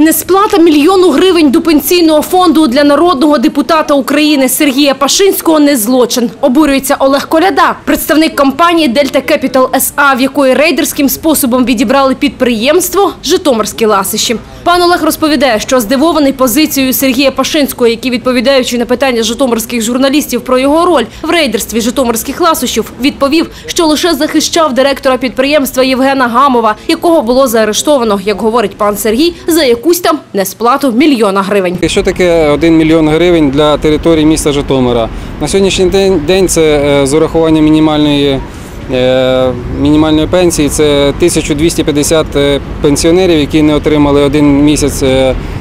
Несплата мільйону гривень до пенсійного фонду для народного депутата України Сергія Пашинського не злочин. Обурюється Олег Коляда, представник компанії Дельта Кепітал СА, в якої рейдерським способом відібрали підприємство Житомирські ласищі. Пан Олег розповідає, що здивований позицією Сергія Пашинського, який, відповідаючи на питання житомирських журналістів про його роль в рейдерстві житомирських ласощів, відповів, що лише захищав директора підприємства Євгена Гамова, якого було заарештовано, як говорить пан Сергій, за якусь там несплату мільйона гривень. Що таке 1 мільйон гривень для території міста Житомира? На сьогоднішній день, це е, з урахуванням мінімальної, е, мінімальної пенсії. Це 1250 е, пенсіонерів, які не отримали один місяць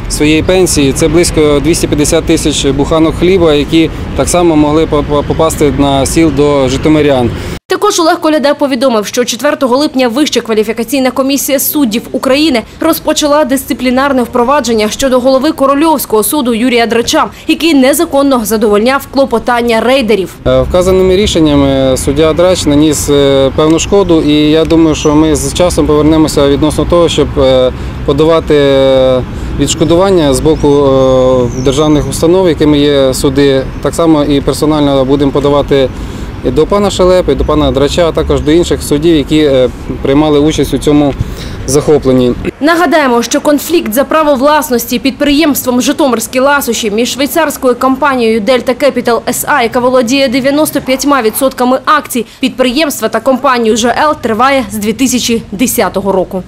своєї пенсії. Це близько 250 тисяч буханок хліба, які так само могли попасти на сіл до житомирян. Також Олег Коляда повідомив, що 4 липня Вища кваліфікаційна комісія суддів України розпочала дисциплінарне впровадження щодо голови Корольовського суду Юрія Драча, який незаконно задовольняв клопотання рейдерів. Е, Вказаними рішеннями суддя Драч наніс е, певну шкоду, і я думаю, що ми з часом повернемося відносно того, щоб е, подавати відшкодування з боку державних установ, якими є суди. Так само і персонально будемо подавати і до пана Шелепи, і до пана Драча, а також до інших суддів, які е, приймали участь у цьому захопленні. Нагадаємо, що конфлікт за право власності підприємством Житомирські ласощі між швейцарською компанією Дельта Кепітал СА, яка володіє 95% акцій підприємства та компанією ЖЛ триває з 2010 року.